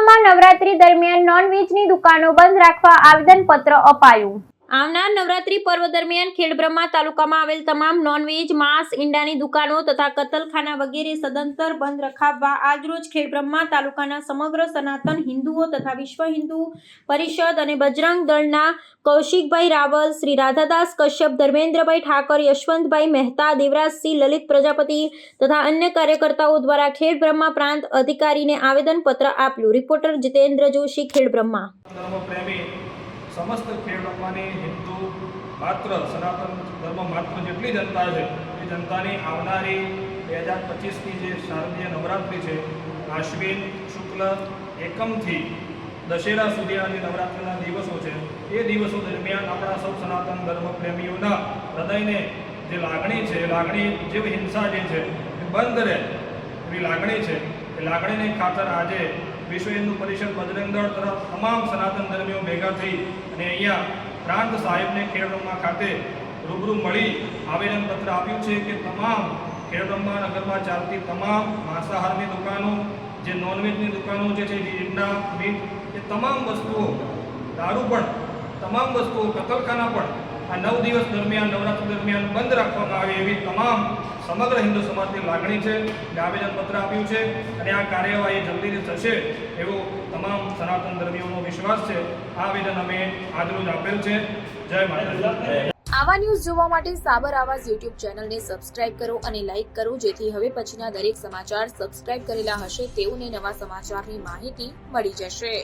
નવરાત્રી દરમિયાન નોનવેજની દુકાનો બંધ રાખવા આવેદનપત્ર અપાયું. આવનાર નવરાત્રી પર્વ દરમિયાન ખેડબ્રહ્મા તાલુકામાં આવેલ તમામ નોનવેજ માંસ, ઈંડાની દુકાનો તથા કતલખાના વગેરે સદંતર બંધ રખાવવા આજરોજ ખેડબ્રહ્મા તાલુકાના સમગ્ર સનાતન હિન્દુઓ તથા વિશ્વ હિન્દુ પરિષદ અને બજરંગ દળના કૌશિકભાઈ રાવલ, શ્રી રાધાદાસ કશ્યપ, ધર્મેન્દ્રભાઈ ઠાકર, યશવંતભાઈ મહેતા, દેવરાજસિંહ લલિત પ્રજાપતિ તથા અન્ય કાર્યકર્તાઓ દ્વારા ખેડબ્રહ્મા પ્રાંત અધિકારીને આવેદનપત્ર આપ્યું. રિપોર્ટર જીતેન્દ્ર જોશી, ખેડબ્રહ્મા. સમસ્ત ખેડબ્રહ્માની હિન્દુ માત્ર સનાતન ધર્મ માત્ર જેટલી જનતા છે, એ જનતાની આવનારી બે હજાર પચીસની જે શારદીય નવરાત્રિ છે, આશ્વિન શુક્લ એકમથી દશેરા સુધીના જે નવરાત્રિના દિવસો છે, એ દિવસો દરમિયાન આપણા સૌ સનાતન ધર્મ પ્રેમીઓના હૃદયને જે લાગણી છે, લાગણી જે હિંસા જે છે, એ બંધ રહે એવી લાગણી છે. એ ખાતર આજે વિશ્વ હિન્દુ પરિષદ બજરંગ દળ તરફ તમામ સનાતન ધર્મીઓ ભેગા થઈ અને અહીંયા પ્રાંત સાહેબને ખેડબ્રહ્મા ખાતે રૂબરૂ મળી આવેદનપત્ર આપ્યું છે કે તમામ ખેડબ્રહ્મા નગરમાં ચાલતી તમામ માંસાહારની દુકાનો, જે નોનવેજની દુકાનો જે છે ઈંડા મીટ એ તમામ વસ્તુઓ, દારૂ પણ, તમામ વસ્તુઓ કતલખાના પણ આ નવ દિવસ દરમિયાન, નવરાત્રિ દરમિયાન બંધ રાખવામાં આવે એવી તમામ સમગ્ર હિન્દુ સમાજની લાગણી છે એટલે આવેદનપત્ર આપ્યું છે અને આ કાર્યવાહી જલ્દીથી થશે એવો તમામ સનાતન ધર્મીઓનો વિશ્વાસ છે. આ આવેદન અમે આજરોજ આપેલ છે. જય માતા આવા ન્યૂઝ જોવા માટે સાબર આવાજ યુટ્યુબ ચેનલને સબસ્ક્રાઇબ કરો અને લાઇક કરો, જેથી હવે પછીના દરેક સમાચાર સબસ્ક્રાઇબ કરેલા હશે તેઓને નવા સમાચારની માહિતી મળી જશે.